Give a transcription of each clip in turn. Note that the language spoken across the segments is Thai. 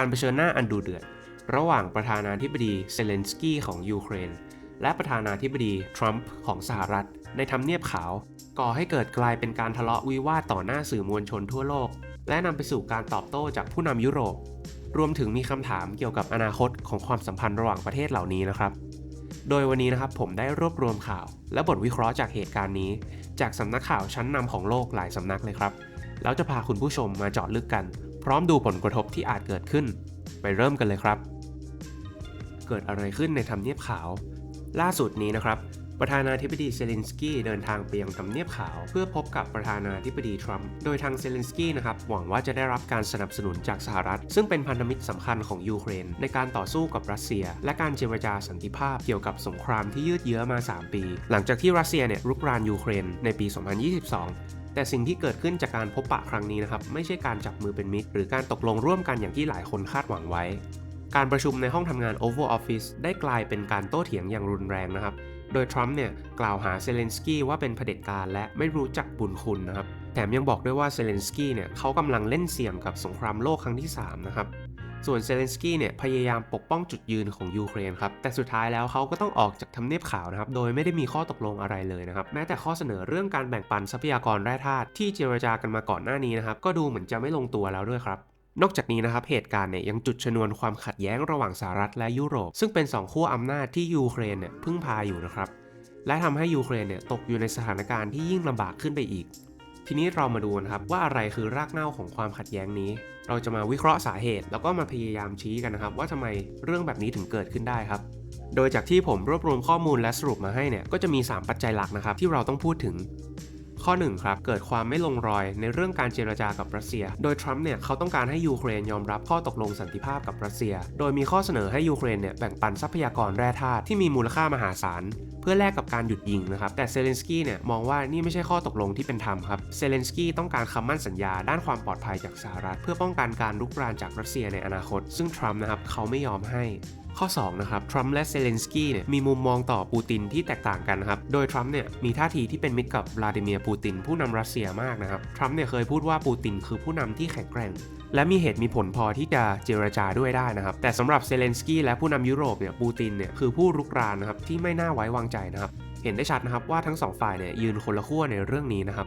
การเผชิญหน้าอันดูเดือด ระหว่างประธานาธิบดีเซเลนสกี้ของยูเครน และประธานาธิบดีทรัมป์ของสหรัฐ ในทำเนียบขาว ก่อให้เกิดกลายเป็นการทะเลาะวิวาทต่อหน้าสื่อมวลชนทั่วโลก และนำไปสู่การตอบโต้จากผู้นำยุโรป รวมถึงมีคำถามเกี่ยวกับอนาคตของความสัมพันธ์ระหว่างประเทศเหล่านี้นะครับโดยวันนี้นะครับผมได้รวบรวมข่าว และบทวิเคราะห์จากเหตุการณ์นี้ จากสำนักข่าวชั้นนำของโลกหลายสำนักเลยครับ แล้วจะพาคุณผู้ชมมาเจาะลึกกัน พร้อมดูผลกระทบที่อาจเกิดขึ้น ไปเริ่มกันเลยครับ เกิดอะไรขึ้นในทำเนียบขาว ล่าสุดนี้นะครับ ประธานาธิบดีเซเลนสกี้เดินทางไปยังทำเนียบขาว เพื่อพบกับประธานาธิบดีทรัมป์ โดยทางเซเลนสกี้นะครับหวังว่าจะได้รับการสนับสนุนจากสหรัฐ ซึ่งเป็นพันธมิตรสำคัญของยูเครน ในการต่อสู้กับรัสเซีย และการเจรจาสันติภาพเกี่ยวกับสงครามที่ยืดเยื้อมา 3 ปี หลังจากที่รัสเซียเนี่ยรุกรานยูเครนในปี 2022 แต่สิ่งที่เกิดขึ้นจากการพบปะครั้งนี้นะครับ ไม่ใช่การจับมือเป็นมิตร หรือการตกลงร่วมกันอย่างที่หลายคนคาดหวังไว้ การประชุมในห้องทำงาน Oval Office ได้กลายเป็นการโต้เถียงอย่างรุนแรงนะครับ โดยทรัมป์เนี่ยกล่าวหาเซเลนสกี้ว่าเป็นเผด็จการและไม่รู้จักบุญคุณนะครับ แถมยังบอกด้วยว่าเซเลนสกี้เนี่ยเขากำลังเล่นเสี่ยงกับสงครามโลกครั้งที่3นะครับ ส่วนเซเลนสกี้เนี่ยพยายามปกป้องจุดยืนของยูเครนครับ แต่สุดท้ายแล้วเขาก็ต้องออกจากทำเนียบขาวนะครับ โดยไม่ได้มีข้อตกลงอะไรเลยนะครับ แม้แต่ข้อเสนอเรื่องการแบ่งปันทรัพยากรแร่ธาตุที่เจรจากันมาก่อนหน้านี้นะครับ ก็ดูเหมือนจะไม่ลงตัวแล้วด้วยครับนอกจากนี้นะครับเหตุการณ์เนี่ยยังจุดชนวนความขัดแย้งระหว่างสหรัฐและยุโรป ซึ่งเป็นสองขั้วอำนาจที่ยูเครนเนี่ยพึ่งพาอยู่นะครับ และทำให้ยูเครนเนี่ยตกอยู่ในสถานการณ์ที่ยิ่งลำบากขึ้นไปอีก ทีนี้เรามาดูนะครับว่าอะไรคือรากเหง้าของความขัดแย้งนี้ เราจะมาวิเคราะห์สาเหตุ แล้วก็มาพยายามชี้กันนะครับ ว่าทำไมเรื่องแบบนี้ถึงเกิดขึ้นได้ครับ โดยจากที่ผมรวบรวมข้อมูลและสรุปมาให้เนี่ยก็จะมี 3 ปัจจัยหลักนะครับที่เราต้องพูดถึง ข้อ1ครับเกิดความไม่ลงรอยในเรื่องการเจรจากับรัสเซีย โดยทรัมป์เนี่ยเขาต้องการให้ยูเครนยอมรับข้อตกลงสันติภาพกับรัสเซีย โดยมีข้อเสนอให้ยูเครนเนี่ยแบ่งปันทรัพยากรแร่ธาตุที่มีมูลค่ามหาศาล เพื่อแลกกับการหยุดยิงนะครับ แต่เซเลนสกี้เนี่ยมองว่านี่ไม่ใช่ข้อตกลงที่เป็นธรรมครับ เซเลนสกี้ต้องการคำมั่นสัญญาด้านความปลอดภัยจากสหรัฐ เพื่อป้องกันการลุกรานจากรัสเซียในอนาคต ซึ่งทรัมป์นะครับเขาไม่ยอมให้ ข้อ 2 นะครับ ทรัมป์และเซเลนสกี้เนี่ยมีมุมมองต่อปูตินที่แตกต่างกันนะครับ โดยทรัมป์เนี่ยมีท่าทีที่เป็นมิตรกับวลาดิเมียร์ปูตินผู้นำรัสเซียมากนะครับ ทรัมป์เนี่ยเคยพูดว่าปูตินคือผู้นำที่แข็งแกร่ง และมีเหตุมีผลพอที่จะเจรจาด้วยได้นะครับ แต่สำหรับเซเลนสกี้และผู้นำยุโรปเนี่ยปูตินเนี่ยคือผู้รุกรานนะครับที่ไม่น่าไว้วางใจนะครับ เห็นได้ชัดนะครับว่าทั้งสองฝ่ายเนี่ยยืนคนละขั้วในเรื่องนี้นะครับ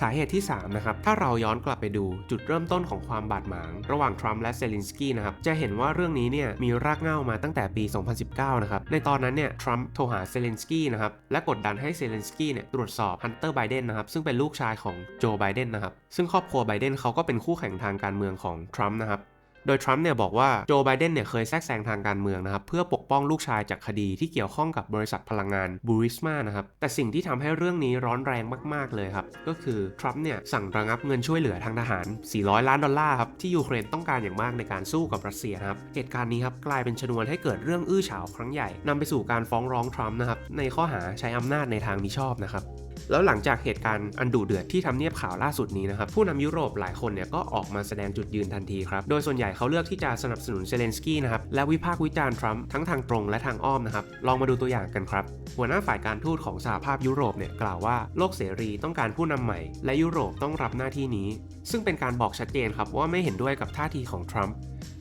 สาเหตุที่3นะครับถ้าเราย้อนกลับไปดูจุดเริ่มต้นของความบาดหมาง ระหว่างทรัมป์และเซเลนสกี้นะครับจะเห็นว่าเรื่องนี้เนี่ยมีรากเหง้ามาตั้งแต่ปี 2019 นะครับในตอนนั้นเนี่ยทรัมป์โทรหาเซเลนสกี้นะครับและกดดันให้เซเลนสกี้เนี่ยตรวจสอบฮันเตอร์ไบเดนนะครับซึ่งเป็นลูกชายของโจไบเดนนะครับซึ่งครอบครัวไบเดนเขาก็เป็นคู่แข่งทางการเมืองของทรัมป์นะครับ โดยทรัมป์เนี่ยบอกว่าโจไบเดนเนี่ยเคยแทรกแซงทางการเมืองนะครับเพื่อปกป้องลูกชายจากคดีที่เกี่ยวข้องกับบริษัทพลังงานบูริสมานะครับแต่สิ่งที่ทำให้เรื่องนี้ร้อนแรงมาก ๆ เลยครับ ก็คือทรัมป์เนี่ยสั่งระงับเงินช่วยเหลือทางทหาร 400 ล้านดอลลาร์ครับที่ยูเครนต้องการอย่างมากในการสู้กับรัสเซียครับเหตุการณ์นี้ครับกลายเป็นชนวนให้เกิดเรื่องอื้อฉาวครั้งใหญ่นำไปสู่การฟ้องร้องทรัมป์นะครับในข้อหาใช้อำนาจในทางมิชอบนะครับ แล้วหลังจากเหตุการณ์อันดุเดือดที่ทำเนียบข่าวล่าสุดนี้นะครับผู้นำยุโรปหลายคนเนี่ยก็ออกมาแสดงจุดยืนทันทีครับโดยส่วนใหญ่เขาเลือกที่จะสนับสนุนเซเลนสกี้นะครับและวิพากษ์วิจารณ์ทรัมป์ทั้งทางตรงและทางอ้อมนะครับลองมาดูตัวอย่างกันครับหัวหน้าฝ่ายการทูตของสหภาพยุโรปเนี่ยกล่าวว่าโลกเสรีต้องการผู้นำใหม่ และยุโรปต้องรับหน้าที่นี้ ซึ่งเป็นการบอกชัดเจนครับว่าไม่เห็นด้วยกับท่าทีของทรัมป์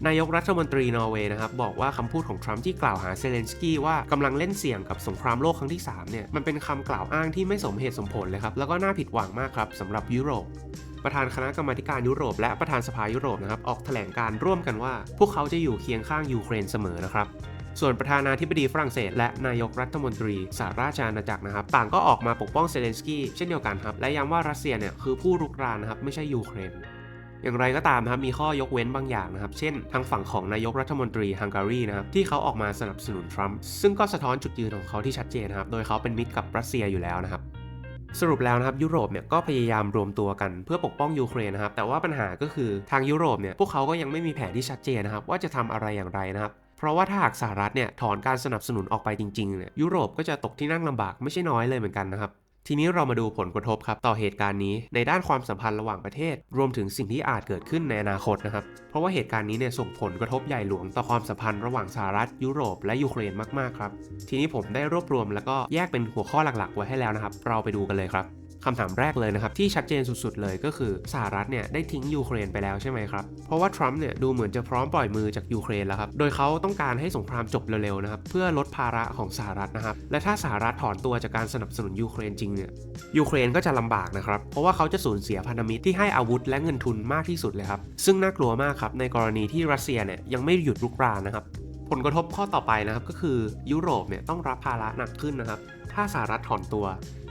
นายกรัฐมนตรีนอร์เวย์นะครับบอกว่าคำพูดของทรัมป์ที่กล่าวหาเซเลนสกี้ว่ากำลังเล่นเสี่ยงกับสงครามโลกครั้งที่3เนี่ยมันเป็นคำกล่าวอ้างที่ไม่สมเหตุสมผลเลยครับแล้วก็น่าผิดหวังมากครับสำหรับยุโรปประธานคณะกรรมาการยุโรป และประธานสภายุโรปนะครับออกแถลงการร่วมกันว่า พวกเขาจะอยู่เคียงข้างยูเครนเสมอนะครับส่วนประธานาธิบดีฝรั่งเศส และนายกรัฐมนตรีสหราชอาณาจักรนะครับต่างก็ออกมาปกป้องเซเลนสกี้เช่นเดียวกันครับและย้ำว่ารัสเซียเนี่ยคือผู้รุกรานนะครับไม่ใช่ยูเครน อย่างไรก็ตามนะครับมีข้อยกเว้นบางอย่างนะครับ เช่น ทางฝั่งของนายกรัฐมนตรีฮังการีนะครับที่เขาออกมาสนับสนุนทรัมป์ซึ่งก็สะท้อนจุดยืนของเขาที่ชัดเจนนะครับ โดยเขาเป็นมิตรกับรัสเซียอยู่แล้วนะครับสรุปแล้วนะครับยุโรปเนี่ยก็พยายามรวมตัวกันเพื่อปกป้องยูเครนนะครับแต่ว่าปัญหาก็คือทางยุโรปเนี่ยพวกเขาก็ยังไม่มีแผนที่ชัดเจนนะครับว่าจะทำอะไรอย่างไรนะครับเพราะว่าถ้าหากสหรัฐเนี่ยถอนการสนับสนุนออกไปจริงๆเนี่ยยุโรปก็จะตกที่นั่งลำบากไม่ใช่น้อยเลยเหมือนกันนะครับ ทีนี้เรามาดูผลกระทบครับต่อเหตุการณ์นี้ในด้านความสัมพันธ์ระหว่างประเทศ รวมถึงสิ่งที่อาจเกิดขึ้นในอนาคตนะครับ เพราะว่าเหตุการณ์นี้เนี่ยส่งผลกระทบใหญ่หลวงต่อความสัมพันธ์ระหว่างสหรัฐยุโรปและยูเครนมากๆครับ ทีนี้ผมได้รวบรวมแล้วก็แยกเป็นหัวข้อหลักๆ ไว้ให้แล้วนะครับ เราไปดูกันเลยครับ คำถามแรกเลยนะครับ ที่ชัดเจนสุดๆเลยก็คือสหรัฐเนี่ยได้ทิ้งยูเครนไปแล้วใช่ไหมครับ เพราะว่าทรัมป์เนี่ยดูเหมือนจะพร้อมปล่อยมือจากยูเครนแล้วครับ โดยเขาต้องการให้สงครามจบเร็วๆนะครับ เพื่อลดภาระของสหรัฐนะครับ และถ้าสหรัฐถอนตัวจากการสนับสนุนยูเครนจริงเนี่ยยูเครนก็จะลำบากนะครับ เพราะว่าเขาจะสูญเสียพันธมิตรที่ให้อาวุธและเงินทุนมากที่สุดเลยครับ ซึ่งน่ากลัวมากครับในกรณีที่รัสเซียเนี่ยยังไม่หยุดรุกรานนะครับ ผลกระทบข้อต่อไปนะครับก็คือยุโรปเนี่ยต้องรับภาระหนักขึ้นนะครับ ถ้าสหรัฐถอนตัว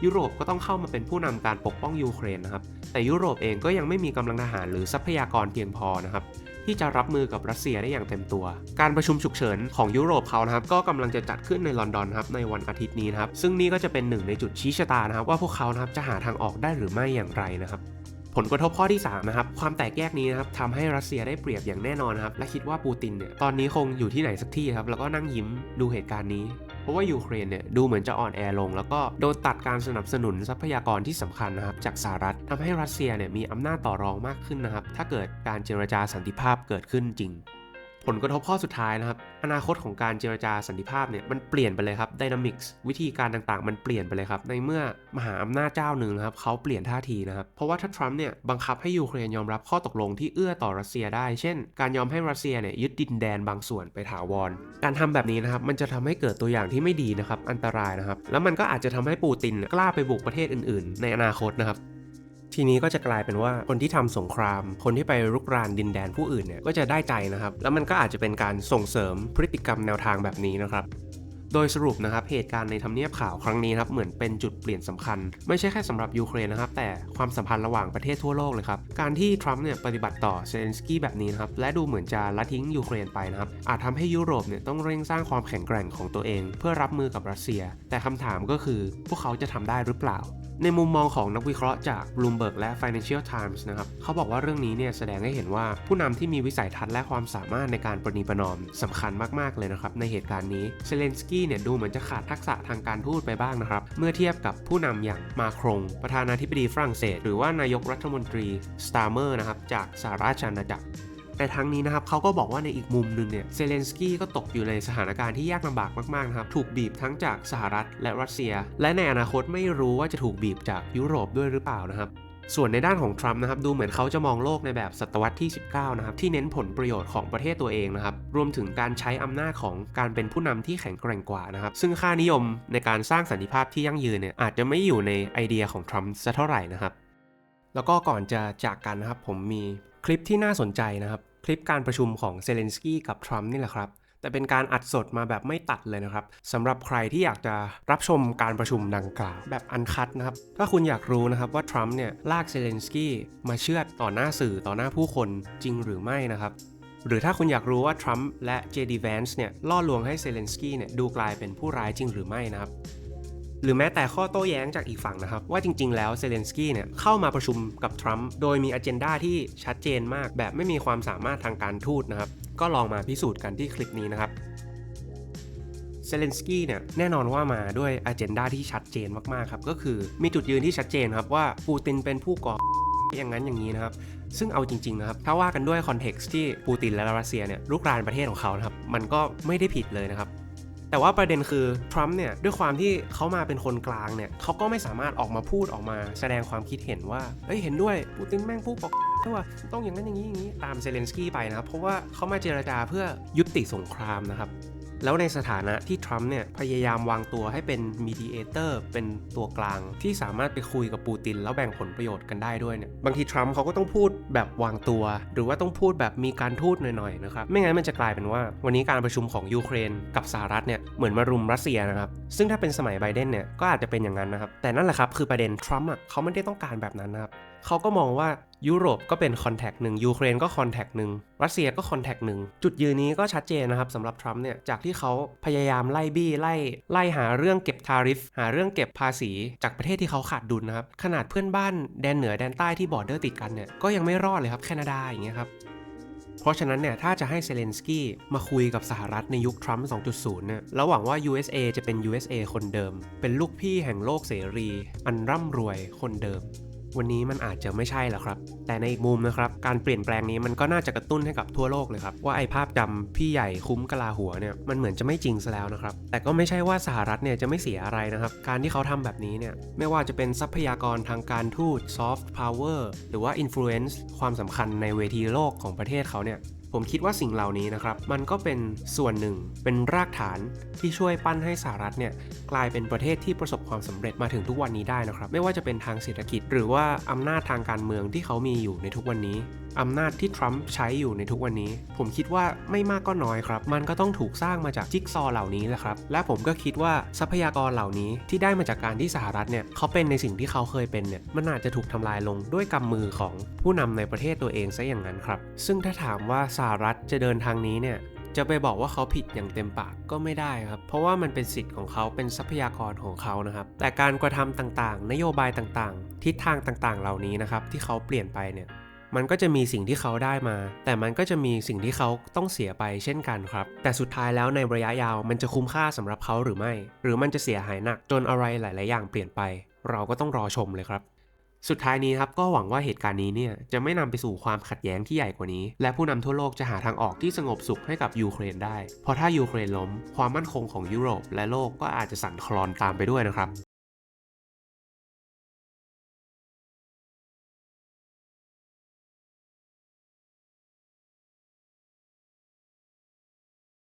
ยุโรปก็ต้องเข้ามาเป็นผู้นำการปกป้องยูเครนนะครับ แต่ยุโรปเองก็ยังไม่มีกำลังทหารหรือทรัพยากรเพียงพอนะครับที่จะรับมือกับรัสเซียได้อย่างเต็มตัว การประชุมฉุกเฉินของยุโรปเขานะครับก็กำลังจะจัดขึ้นในลอนดอนครับในวันอาทิตย์นี้นะครับซึ่งนี่ก็จะเป็นหนึ่งในจุดชี้ชะตานะครับว่าพวกเขานะครับจะหาทางออกได้หรือไม่อย่างไรนะครับ ผลกระทบข้อที่3นะครับความแตกแยกนี้นะครับทำให้รัสเซียได้เปรียบอย่างแน่นอนนะครับและคิดว่าปูตินเนี่ยตอนนี้คงอยู่ที่ไหนสักที่ครับแล้วก็นั่งยิ้มดูเหตุการณ์นี้เพราะว่ายูเครนเนี่ยดูเหมือนจะอ่อนแอลง แล้วก็โดนตัดการสนับสนุนทรัพยากรที่สำคัญนะครับจากสหรัฐทำให้รัสเซียเนี่ยมีอำนาจต่อรองมากขึ้นนะครับถ้าเกิดการเจรจาสันติภาพเกิดขึ้นจริง ผลกระทบข้อสุดท้ายนะครับ อนาคตของการเจรจาสันติภาพเนี่ยมันเปลี่ยนไปเลยครับดินามิกส์วิธีการต่างๆ มันเปลี่ยนไปเลยครับ ในเมื่อมหาอำนาจเจ้าหนึ่งนะครับเขาเปลี่ยนท่าทีนะครับ เพราะว่าถ้าทรัมป์เนี่ยบังคับให้ยูเครนยอมรับข้อตกลงที่เอื้อต่อรัสเซียได้ เช่น การยอมให้รัสเซียเนี่ยยึดดินแดนบางส่วนไปถาวร การทำแบบนี้นะครับมันจะทำให้เกิดตัวอย่างที่ไม่ดีนะครับอันตรายนะครับ แล้วมันก็อาจจะทำให้ปูตินกล้าไปบุกประเทศอื่น ๆ ในอนาคตนะครับ ทีนี้ก็จะกลายเป็นว่าคนที่ทำสงคราม คนที่ไปรุกรานดินแดนผู้อื่นเนี่ยก็จะได้ใจนะครับ แล้วมันก็อาจจะเป็นการส่งเสริมพฤติกรรมแนวทางแบบนี้นะครับ โดยสรุปนะครับเหตุการณ์ในทำเนียบข่าวครั้งนี้ครับเหมือนเป็นจุดเปลี่ยนสำคัญ ไม่ใช่แค่สำหรับยูเครนนะครับแต่ความสัมพันธ์ระหว่างประเทศทั่วโลกเลยครับการที่ทรัมป์เนี่ยปฏิบัติต่อเซเลนสกี้แบบนี้นะครับและดูเหมือนจะละทิ้งยูเครนไปนะครับอาจทำให้ยุโรปเนี่ยต้องเร่งสร้างความแข็งแกร่งของตัวเอง เพื่อรับมือกับรัสเซีย แต่คำถามก็คือพวกเขาจะทำได้หรือเปล่าในมุมมองของนักวิเคราะห์จาก Bloomberg และ Financial Times นะครับเขาบอกว่าเรื่องนี้เนี่ยแสดงให้เห็นว่าผู้นำที่มีวิสัยทัศน์และความสามารถในการประนีประนอมสำคัญมากๆเลยนะครับในเหตุการณ์นี้เซเลนสกีเนี่ยดูเหมือนจะขาดทักษะทางการทูตไปบ้างนะครับ เมื่อเทียบกับผู้นำอย่างมาครงประธานาธิบดีฝรั่งเศส หรือว่านายกรัฐมนตรีสตาร์เมอร์นะครับจากสหราชอาณาจักรแต่ทั้งนี้นะครับเขาก็บอกว่าในอีกมุมหนึ่งเนี่ยเซเลนสกี้ก็ตกอยู่ในสถานการณ์ที่ยากลำบากมากๆนะครับถูกบีบทั้งจากสหรัฐและรัสเซีย และในอนาคตไม่รู้ว่าจะถูกบีบจากยุโรปด้วยหรือเปล่านะครับ ส่วนในด้านของทรัมป์นะครับดูเหมือนเขาจะมองโลกในแบบศตวรรษที่ 19 นะครับที่เน้นผลประโยชน์ของประเทศตัวเองนะครับรวมถึงการใช้อำนาจของการเป็นผู้นำที่แข็งแกร่งกว่านะครับซึ่งค่านิยมในการสร้างสันติภาพที่ยั่งยืนเนี่ยอาจจะไม่อยู่ในไอเดียของทรัมป์สักเท่าไหร่นะครับแล้วก็ก่อนจะจากกันนะครับผมมีคลิปที่น่าสนใจนะครับ คลิปการประชุมของเซเลนสกี้กับทรัมป์นี่แหละครับ แต่เป็นการอัดสดมาแบบไม่ตัดเลยนะครับสำหรับใครที่อยากจะรับชมการประชุมดังกล่าวแบบอันคัดนะครับ ถ้าคุณอยากรู้นะครับว่าทรัมป์เนี่ยลากเซเลนสกี้มาเชื่อต่อหน้าสื่อต่อหน้าผู้คนจริงหรือไม่นะครับหรือถ้าคุณอยากรู้ว่าทรัมป์และเจดีแวนส์เนี่ยล่อลวงให้เซเลนสกี้เนี่ยดูกลายเป็นผู้ร้ายจริงหรือไม่นะครับ หรือแม้แต่ข้อโต้แย้งจากอีกฝั่งนะครับ ว่าจริง ๆ แล้วเซเลนสกี้เนี่ยเข้ามาประชุมกับทรัมป์โดยมีอ g e n d a ที่ชัดเจนมาก แบบไม่มีความสามารถทางการทูตนะครับ ก็ลองมาพิสูจน์กันที่คลิปนี้นะครับเซเลนสกี้เนี่ยแน่นอนว่ามาด้วยอ g e n d a ที่ชัดเจนมากๆครับก็คือมีจุดยืนที่ชัดเจนครับว่าปูตินเป็นผู้ก่ออย่างนั้นอย่างนี้นะครับ ซึ่งเอาจริง ๆ นะครับ ถ้าว่ากันด้วยคอนเท็กซ์ที่ปูตินและรัสเซียเนี่ยลุกรานประเทศของเขานะครับ มันก็ไม่ได้ผิดเลยนะครับ แต่ว่าประเด็นคือทรัมป์เนี่ยด้วยความที่เขามาเป็นคนกลางเนี่ยเขาก็ไม่สามารถออกมาพูดออกมา แสดงความคิดเห็นว่าเฮ้ยเห็นด้วยปูตินแม่งผู้ปกด้วยต้องอย่างนั้นอย่างนี้อย่างนี้ตามเซเลนสกี้ไปนะครับเพราะว่าเขามาเจรจาเพื่อยุติสงครามนะครับ แล้วในสถานะที่ทรัมป์เนี่ยพยายามวางตัวให้เป็นมีดีเอเตอร์เป็นตัวกลาง ที่สามารถไปคุยกับปูติน แล้วแบ่งผลประโยชน์กันได้ด้วยเนี่ยบางทีทรัมป์เขาก็ต้องพูดแบบวางตัว หรือว่าต้องพูดแบบมีการทูตหน่อยๆนะครับไม่งั้นมันจะกลายเป็นว่า วันนี้การประชุมของยูเครนกับสหรัฐเนี่ยเหมือนมารุมรัสเซียนะครับซึ่งถ้าเป็นสมัยไบเดนเนี่ยก็อาจจะเป็นอย่างนั้นนะครับแต่นั่นแหละครับคือประเด็นทรัมป์อะเขาไม่ได้ต้องการแบบนั้นนะครับเขาก็มองว่า ยุโรปก็เป็นคอนแทคหนึ่งยูเครนก็คอนแทคหนึ่งรัสเซียก็คอนแทคหนึ่งจุดยืนนี้ก็ชัดเจนนะครับสำหรับทรัมป์เนี่ยจากที่เขาพยายามไล่บี้ไล่ไล่หาเรื่องเก็บทาริฟหาเรื่องเก็บภาษี จากประเทศที่เขาขาดดุลนะครับขนาดเพื่อนบ้านแดนเหนือแดนใต้ที่บอร์เดอร์ติดกันเนี่ยก็ยังไม่รอดเลยครับแคนาดาอย่างเงี้ยครับเพราะฉะนั้นเนี่ยถ้าจะให้เซเลนสกี้มาคุยกับสหรัฐในยุคทรัมป์ 2.0 เนี่ยแล้วหวังว่า USA จะเป็น USA คนเดิม เป็นลูกพี่แห่งโลกเสรี อันร่ำรวยคนเดิม วันนี้มันอาจจะไม่ใช่แล้วครับ แต่ในอีกมุมนะครับ การเปลี่ยนแปลงนี้มันก็น่าจะกระตุ้นให้กับทั่วโลกเลยครับ ว่าไอ้ภาพจำพี่ใหญ่คุ้มกะลาหัวเนี่ยมันเหมือนจะไม่จริงซะแล้วนะครับ แต่ก็ไม่ใช่ว่าสหรัฐเนี่ยจะไม่เสียอะไรนะครับ การที่เขาทำแบบนี้เนี่ยไม่ว่าจะเป็นทรัพยากรทางการทูต soft power หรือว่า influence ความสำคัญในเวทีโลกของประเทศเขาเนี่ย ผมคิดว่าสิ่งเหล่านี้นะครับ มันก็เป็นส่วนหนึ่งเป็นรากฐานที่ช่วยปั้นให้สหรัฐเนี่ยกลายเป็นประเทศที่ประสบความสำเร็จมาถึงทุกวันนี้ได้นะครับ ไม่ว่าจะเป็นทางเศรษฐกิจ หรือว่าอำนาจทางการเมืองที่เขามีอยู่ในทุกวันนี้ อำนาจที่ทรัมป์ใช้อยู่ในทุกวันนี้ ผมคิดว่าไม่มากก็น้อยครับ มันก็ต้องถูกสร้างมาจากจิ๊กซอว์เหล่านี้แหละครับ และผมก็คิดว่าทรัพยากรเหล่านี้ที่ได้มาจากการที่สหรัฐเนี่ยเขาเป็นในสิ่งที่เขาเคยเป็นเนี่ยมันอาจจะถูกทำลายลงด้วยกำมือของผู้นำในประเทศตัวเองซะอย่างนั้นครับ ซึ่งถ้าถามว่าสหรัฐจะเดินทางนี้เนี่ยจะไปบอกว่าเขาผิดอย่างเต็มปากก็ไม่ได้ครับ เพราะว่ามันเป็นสิทธิ์ของเขาเป็นทรัพยากรของเขานะครับ แต่การกระทำต่างๆ นโยบายต่างๆ ทิศทางต่างๆ เหล่านี้นะครับที่เขาเปลี่ยนไปเนี่ย มันก็จะมีสิ่งที่เขาได้มา แต่มันก็จะมีสิ่งที่เขาต้องเสียไปเช่นกันครับ แต่สุดท้ายแล้วในระยะยาวมันจะคุ้มค่าสำหรับเขาหรือไม่ หรือมันจะเสียหายหนักจนอะไรหลาย ๆ อย่างเปลี่ยนไป เราก็ต้องรอชมเลยครับ สุดท้ายนี้ครับก็หวังว่าเหตุการณ์นี้เนี่ยจะไม่นำไปสู่ความขัดแย้งที่ใหญ่กว่านี้ และผู้นำทั่วโลกจะหาทางออกที่สงบสุขให้กับยูเครนได้ เพราะถ้ายูเครนล้ม ความมั่นคงของยุโรปและโลกก็อาจจะสั่นคลอนตามไปด้วยนะครับ